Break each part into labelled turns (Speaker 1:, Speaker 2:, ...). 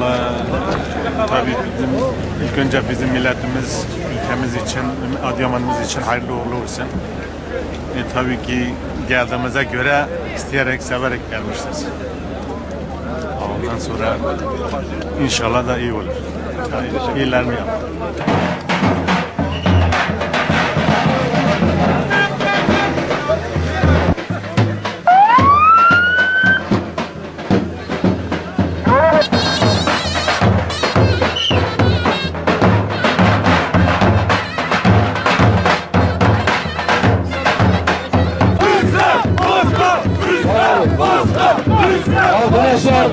Speaker 1: Valla tabii bizim, ilk önce bizim milletimiz, ülkemiz için, Adıyaman'ımız için hayırlı uğurlu olsun. E, tabii ki geldiğimize göre isteyerek, severek gelmişiz. Ondan sonra inşallah da iyi olur. Yani iyilerini yap.
Speaker 2: Arkadaşlar,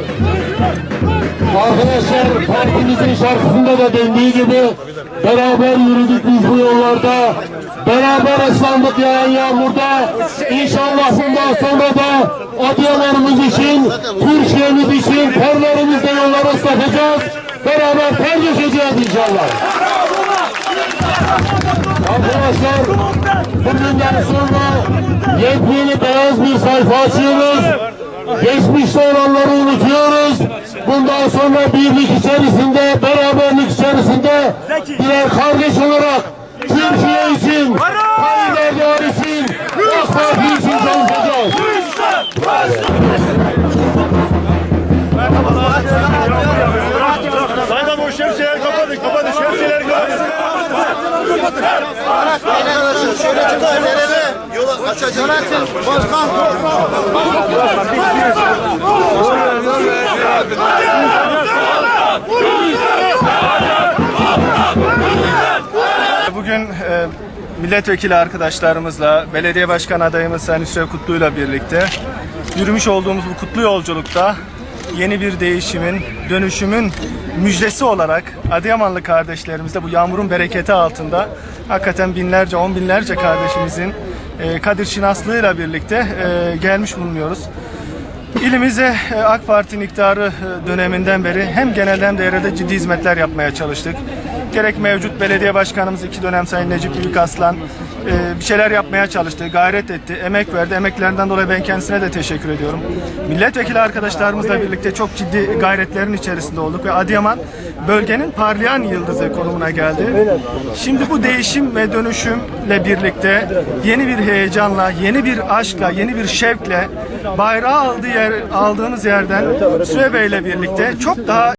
Speaker 2: arkadaşlar partimizin şarkısında da dendiği gibi beraber yürüdük biz bu yollarda. Beraber ıslandık yağan yağmurda. İnşallah bundan sonra da Adıyaman'ımız için, Türkiye'miz için terlerimizle yolları ıslatacağız. Beraber ter dökeceğiz inşallah. Arkadaşlar bugünden sonra yepyeni beyaz bir sayfa açıyoruz. Geçmişte olanları unutuyoruz. Bundan sonra birlik içerisinde, beraberlik içerisinde birer kardeş olarak Türkiye için, Erdoğan için, AK Parti için çalışacağız.
Speaker 3: Saydam o şemsiyeleri kapatın, kapatın şemsiyeleri kapatın.
Speaker 4: Şöyle çıkar nereye?
Speaker 5: Bugün e, milletvekili arkadaşlarımızla, belediye başkan adayımız Sayın Hüseyin Kutlu'yla birlikte yürümüş olduğumuz bu kutlu yolculukta yeni bir değişimin, dönüşümün müjdesi olarak Adıyamanlı kardeşlerimizle bu yağmurun bereketi altında hakikaten binlerce, on binlerce kardeşimizin e, Kadir Şinaslığı'yla birlikte e, gelmiş bulunuyoruz. İlimize e, AK Parti'nin iktidarı e, döneminden beri hem genel hem de yerelde ciddi hizmetler yapmaya çalıştık. Gerek mevcut belediye başkanımız iki dönem Sayın Necip Büyükaslan e, bir şeyler yapmaya çalıştı, gayret etti, emek verdi. Emeklerinden dolayı ben kendisine de teşekkür ediyorum. Milletvekili arkadaşlarımızla birlikte çok ciddi gayretlerin içerisinde olduk ve Adıyaman bölgenin parlayan yıldızı konumuna geldi. Şimdi bu değişim ve dönüşümle birlikte yeni bir heyecanla, yeni bir aşkla, yeni bir şevkle bayrağı aldığı yer, aldığımız yerden Süheybe ile birlikte çok daha